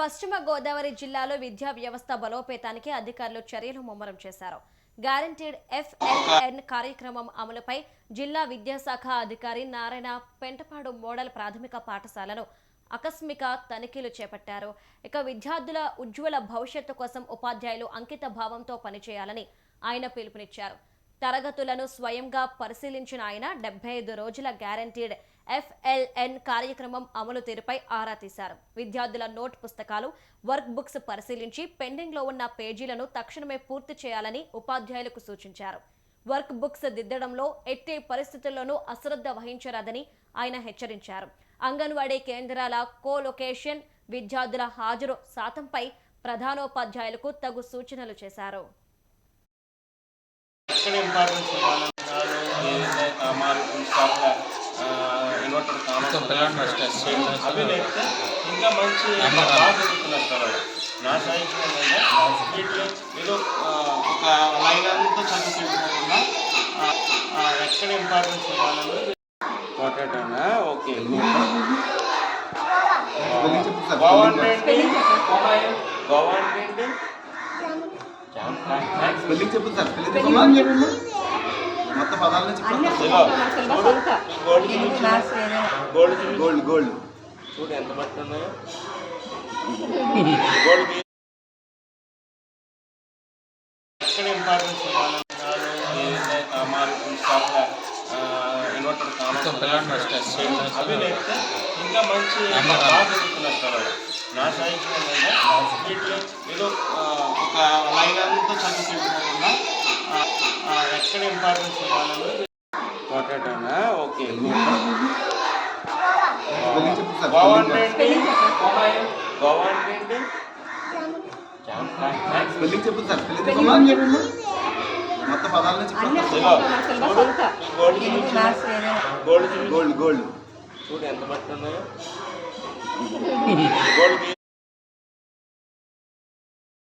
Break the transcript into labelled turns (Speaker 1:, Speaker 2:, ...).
Speaker 1: పశ్చిమ గోదావరి జిల్లాలో విద్యా వ్యవస్థ బలోపేతానికి అధికారులు చర్యలు ముమ్మరం చేశారు. గ్యారంటీడ్ ఎఫ్ఎల్ఎన్ కార్యక్రమం అమలుపై జిల్లా విద్యాశాఖ అధికారి నారాయణ పెంటపాడు మోడల్ ప్రాథమిక పాఠశాలను ఆకస్మిక తనిఖీలు చేపట్టారు. ఇక విద్యార్థుల ఉజ్వల భవిష్యత్తు కోసం ఉపాధ్యాయులు అంకిత భావంతో పనిచేయాలని ఆయన పిలుపునిచ్చారు. తరగతులను స్వయంగా పరిశీలించిన ఆయన డెబ్బై ఐదు రోజుల గ్యారంటీడ్ ఎఫ్ఎల్ఎన్ కార్యక్రమం అమలు తీరుపై ఆరా తీశారు. విద్యార్థుల నోట్ పుస్తకాలు వర్క్ బుక్స్ పరిశీలించి పెండింగ్లో ఉన్న పేజీలను తక్షణమే పూర్తి చేయాలని ఉపాధ్యాయులకు సూచించారు. వర్క్ బుక్స్ దిద్దడంలో ఎట్టి పరిస్థితుల్లోనూ అశ్రద్ధ వహించరాదని ఆయన హెచ్చరించారు. అంగన్వాడీ కేంద్రాల కోలొకేషన్ విద్యార్థుల హాజరు శాతంపై ప్రధానోపాధ్యాయులకు తగు సూచనలు చేశారు.
Speaker 2: ఎక్కడ ఇంపార్టెన్స్ స్టాప్గా ఇన్వర్టర్ కామర్స్ అవి నేర్పితే ఇంకా మంచి బాగా నా వీటిలో ఏదో ఒక లైన్ అంతా చదువుకుంటున్నా ఎక్కడ ఇంపార్టెన్స్ ఇవ్వాలన్నది పొటాటోనా ఓకే గోవా అంటే ఏంటి? గోవా అంటే ఏంటి?
Speaker 3: స్పెల్లింగ్ చెప్పు సార్ స్పెల్లింగ్ చెప్పమ్మా మొత్తం పదాల నుంచి
Speaker 2: ఇదిగో, చూడు, ఈ గోల్డ్ చూపించు. గోల్డ్ చూపించు.
Speaker 3: గోల్డ్ గోల్డ్
Speaker 2: చూడు ఎంత బట్టి ఉన్నాయో గోల్డ్ గీ- ఎక్కడ ఇంపార్టెన్స్ ఇవ్వాలన్నారు ఏదైతే కామాలు స్టాప్గా ఇన్వర్టర్ కామర్స్ అవి నేర్పితే ఇంకా మంచి బాగా చదువుతున్నారు పిల్లలు నా సజెషన్ ఏంటంటే వీటిలో ఏదో ఆ, ఒక లైన్ అంతా చదువుకుంటున్నా ఎక్కడ ఇంపార్టెన్స్ పొటాటోనా ఓకే. గోవా అంటే? గోవా అంటే?
Speaker 3: స్పెల్లింగ్ చెప్పు. సార్ స్పెల్లింగ్ చెప్పమ్మా మొత్తం పదాల నుంచి
Speaker 2: ఇదిగో, చూడు, ఈ గోల్డ్. గోల్డ్.
Speaker 3: గోల్డ్ గోల్డ్
Speaker 2: చూడు ఎంత బట్టి ఉన్నాయో గోల్డ్